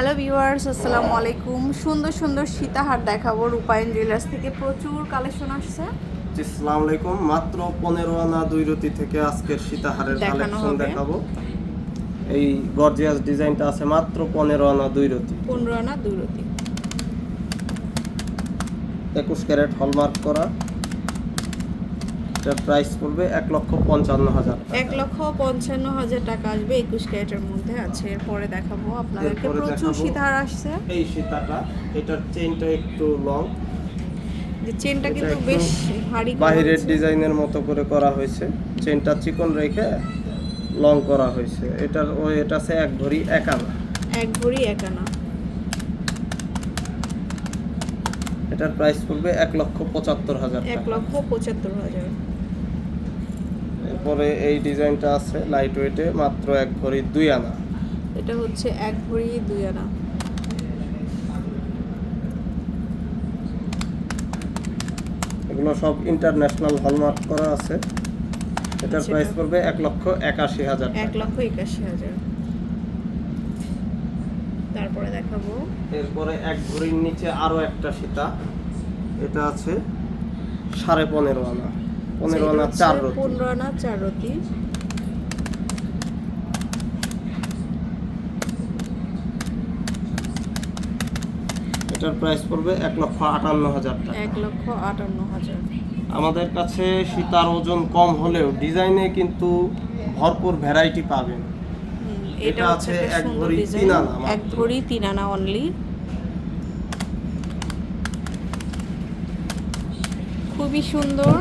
Hello viewers আসসালামু আলাইকুম। সুন্দর সুন্দর সীতাহার দেখাবো রূপায়ণ জুয়েলার্স থেকে। প্রচুর কালেকশন আসছে। আসসালামু আলাইকুম। মাত্র পনেরো আনা দুই রতি থেকে আজকের সীতাহারের কালেকশন দেখাবো। এই গর্জিয়াস ডিজাইনটা আছে মাত্র পনেরো আনা দুই রতি। পনেরো আনা দুই রতি। একুশ ক্যারেট হলমার্ক করা। এটার প্রাইস পড়বে এক লক্ষ পঞ্চান্ন হাজার এক লক্ষ পঞ্চান্ন হাজার টাকা আসবে একুশ ক্যারেটের মধ্যে। আছে এরপরে দেখাবো আপনাদেরকে। প্রচুর। সীতাহার আসছে। এই সীতাটা এটার চেইনটা একটু লং চেনটা কিন্তু বেশ ভারী বাহিরের ডিজাইনের মতো করে করা হয়েছে। চেনটা চিকন রেখে লং করা হয়েছে। এটার ওই এটা আছে এক ভরি এক আনা এক ভরি এক আনা এটার প্রাইস পড়বে এক লক্ষ পঁচাত্তর হাজার এক লক্ষ পঁচাত্তর হাজার। এরপরে এই ডিজাইনটা আছে লাইট ওয়েটে মাত্র এক ভরি দুই আনা। এটা হচ্ছে এক ভরি দুই আনা। এগুলো সব ইন্টারন্যাশনাল হলমার্ক করা আছে। এটার আচ্ছা, প্রাইস এটা- পড়বে এক লক্ষ একাশি হাজার এক লক্ষ একাশি হাজার। তারপরে দেখাবো। এরপরে এক ভরির নিচে আরও একটা সীতা। এটা আছে সাড়ে পনেরো আনা। পনেরো আনা চার রতি। পনেরো আনা চার রতি। এটার প্রাইস পড়বে এক লক্ষ আটান্ন হাজার টাকা। এক লক্ষ আটান্ন হাজার। আমাদের কাছে সীতার ওজন কম হলেও ডিজাইনে কিন্তু ভরপুর ভ্যারাইটি পাবেন। এটা আছে এক ভরি তিন আনা এক ভরি তিন আনা অনলি খুবই সুন্দর।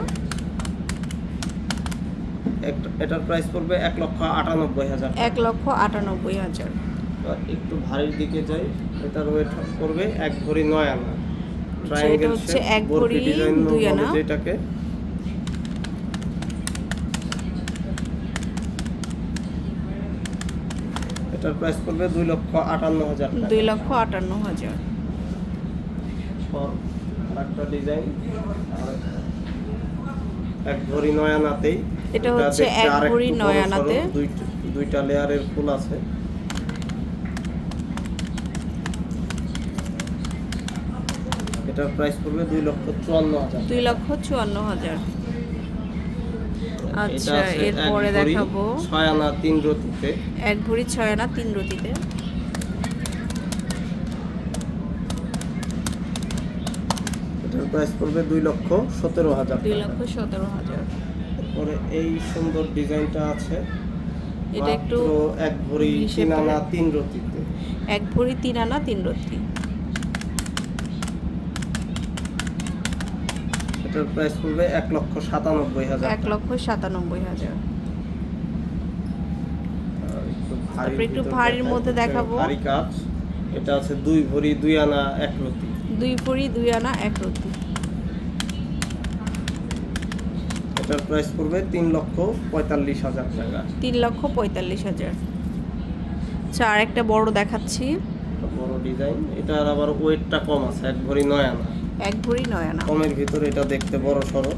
এটার প্রাইস পড়বে এক লক্ষ আটানব্বই হাজার। এক লক্ষ আটানব্বই হাজার। একটু ভারীর দিকে যাই এটার ওয়েট করবে এক ভরি নয় আনা। ট্রায়াঙ্গেল হচ্ছে এক ভরি দুই আনা। যেটাকে। এটার প্রাইস পড়বে দুই লক্ষ আটান্ন হাজার দুই লক্ষ আটান্ন হাজার। আরেকটা ডিজাইন এক ভরি নয় আনাতেই এটা হচ্ছে এক ভরি বড় নয় সড়ো, আনাতে। দুইটা- লেয়ারের ফুল আছে। এটার প্রাইস পড়বে দুই লক্ষ চুয়ান্ন হাজার দুই লক্ষ চুয়ান্ন হাজার। আচ্ছা এরপরে দেখাবো। ছয় আনা তিন রতিতে। এক ভরি ছয় আনা তিন রতিতে। এটার প্রাইস পড়বে দুই লক্ষ সতেরো হাজার দুই লক্ষ সতেরো হাজার। তারপরে এই সুন্দর ডিজাইনটা আছে। এটা একটু এক ভরি তিন আনা তিন রতিতে। এক ভরি তিন আনা তিন রতি। এটার প্রাইস পড়বে এক লক্ষ সাতানব্বই হাজার এক লক্ষ সাতানব্বই হাজার। একটু ভারীর তারপরে একটু ভারীর মধ্যে দেখাবো। ভারী কাজ। এটা আছে দুই ভরি দুই আনা এক রতি। দুই ভরি দুই আনা এক রতি এটার প্রাইস পড়বে তিন লক্ষ পঁয়তাল্লিশ হাজার টাকা। তিন লক্ষ পঁয়তাল্লিশ হাজার। আচ্ছা আর একটা বড় দেখাচ্ছি। বড় ডিজাইন এটার আবার ওয়েটটা কম আছে এক ভরি নয় আনা। এক ভরি নয় আনা। কমের ভিতরে এটা দেখতে বড় সড়ো।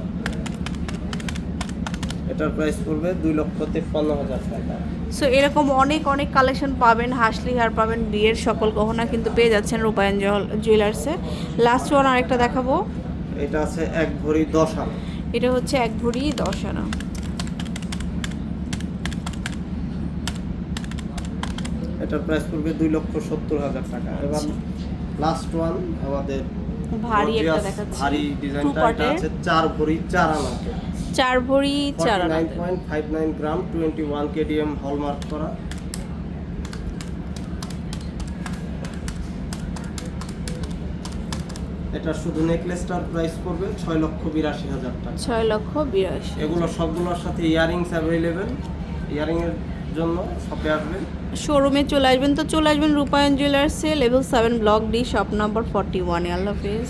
এটার প্রাইস পড়বে দুই লক্ষ তেপ্পান্ন হাজার টাকা। সো এরকম অনেক অনেক কালেকশন পাবেন হাসলি হার পাবেন বিয়ের সকল গহনা কিন্তু পেয়ে যাচ্ছেন রূপায়ণ জুয়েলার্সে। লাস্ট ওয়ান আরেকটা দেখাবো। এটা আছে এক ভরি দশ আনা। এটা হচ্ছে এক ভরি দশ আনা। এটার প্রাইস পড়বে দুই লক্ষ সত্তর হাজার টাকা। এবার লাস্ট ওয়ান আমাদের ভারী একটা দেখাচ্ছি। ভারী ডিজাইনটা এটা আছে চার ভরি চার আনাতে। চার ভরি চার nine point five nine gram twenty one KDM hallmark করা। এটা শুধু নেকলেসটার প্রাইস পড়বে ছয় লক্ষ বিরাশি হাজার টাকা। ছয় লক্ষ বিরাশি এগুলো সবগুলোর সাথে ইয়ারিংস অ্যাভেলেবেল ইয়ারিংয়ের জন্য শপে আসবেন। শোরুমে চলে আসবেন। তো চলে আসবেন Rupayan জুয়েলার্সে level seven block D shop number forty ওয়ানে আল্লাহ হাফিজ।